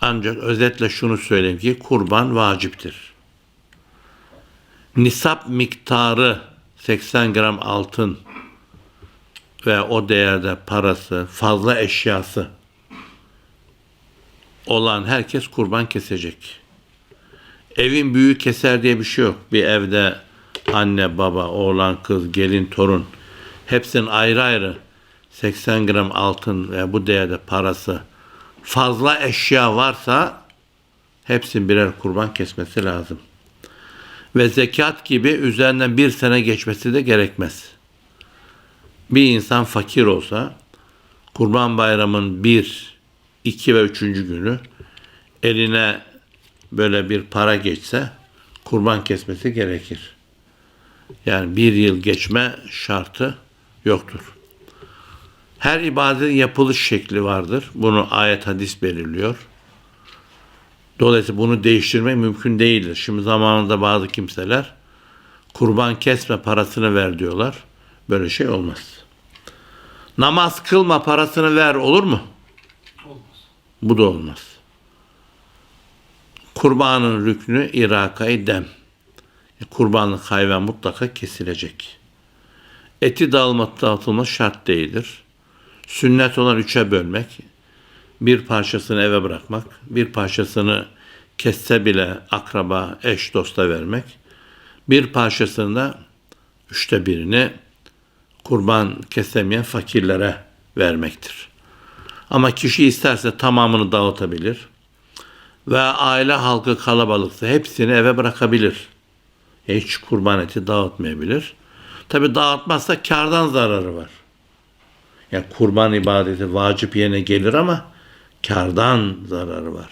Ancak özetle şunu söyleyeyim ki kurban vaciptir. Nisap miktarı 80 gram altın ve o değerde parası, fazla eşyası olan herkes kurban kesecek. Evin büyüğü keser diye bir şey yok. Bir evde anne, baba, oğlan, kız, gelin, torun hepsinin ayrı ayrı 80 gram altın ve bu değerde parası fazla eşya varsa hepsinin birer kurban kesmesi lazım. Ve zekat gibi üzerinden bir sene geçmesi de gerekmez. Bir insan fakir olsa kurban bayramın bir, iki ve üçüncü günü eline böyle bir para geçse kurban kesmesi gerekir. Yani bir yıl geçme şartı yoktur. Her ibadetin yapılış şekli vardır. Bunu ayet hadis belirliyor. Dolayısıyla bunu değiştirmek mümkün değildir. Şimdi zamanında bazı kimseler kurban kesme parasını ver diyorlar. Böyle şey olmaz. Namaz kılma parasını ver olur mu? Olmaz. Bu da olmaz. Kurbanın rüknü irakayı dem. Kurbanlık hayvan mutlaka kesilecek. Eti dağılma dağıtılması şart değildir. Sünnet olan üçe bölmek, bir parçasını eve bırakmak, bir parçasını kesse bile akraba, eş, dosta vermek, bir parçasını da üçte birini kurban kesemeyen fakirlere vermektir. Ama kişi isterse tamamını dağıtabilir ve aile halkı kalabalıksa hepsini eve bırakabilir. Hiç kurban eti dağıtmayabilir. Tabi dağıtmazsa kardan zararı var. Yani kurban ibadeti vacip yerine gelir ama kardan zararı var.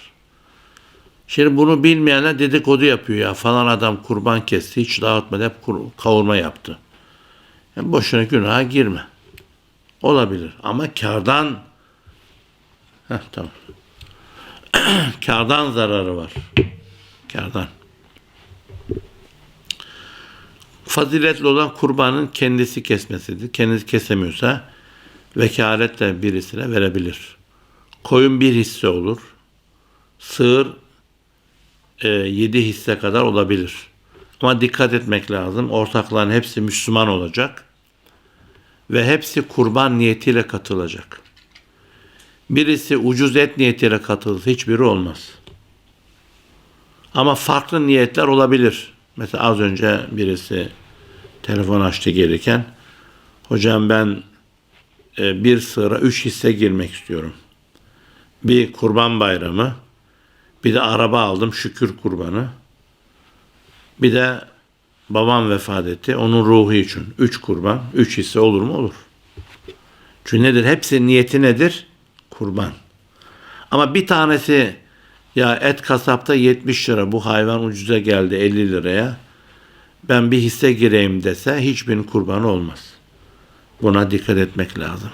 Şimdi bunu bilmeyenler dedikodu yapıyor ya falan adam kurban kesti hiç dağıtmadı hep kavurma yaptı. Yani boşuna günaha girme. Olabilir ama kardan Heh, tamam. kardan zararı var. Kardan. Faziletli olan kurbanın kendisi kesmesidir. Kendisi kesemiyorsa vekaletle birisine verebilir. Koyun bir hisse olur. Sığır e, yedi hisse kadar olabilir. Ama dikkat etmek lazım. Ortakların hepsi Müslüman olacak. Ve hepsi kurban niyetiyle katılacak. Birisi ucuz et niyetiyle katılırsa hiçbiri olmaz. Ama farklı niyetler olabilir. Mesela az önce birisi telefon açtı gelirken hocam ben bir sıra üç hisse girmek istiyorum. Bir kurban bayramı, bir de araba aldım şükür kurbanı. Bir de babam vefat etti onun ruhu için. Üç kurban, üç hisse olur mu? Olur. Çünkü nedir? Hepsi niyeti nedir? Kurban. Ama bir tanesi ya et kasapta 70 lira bu hayvan ucuza geldi 50 liraya. Ben bir hisse gireyim dese hiçbirinin kurbanı olmaz. Buna dikkat etmek lazım.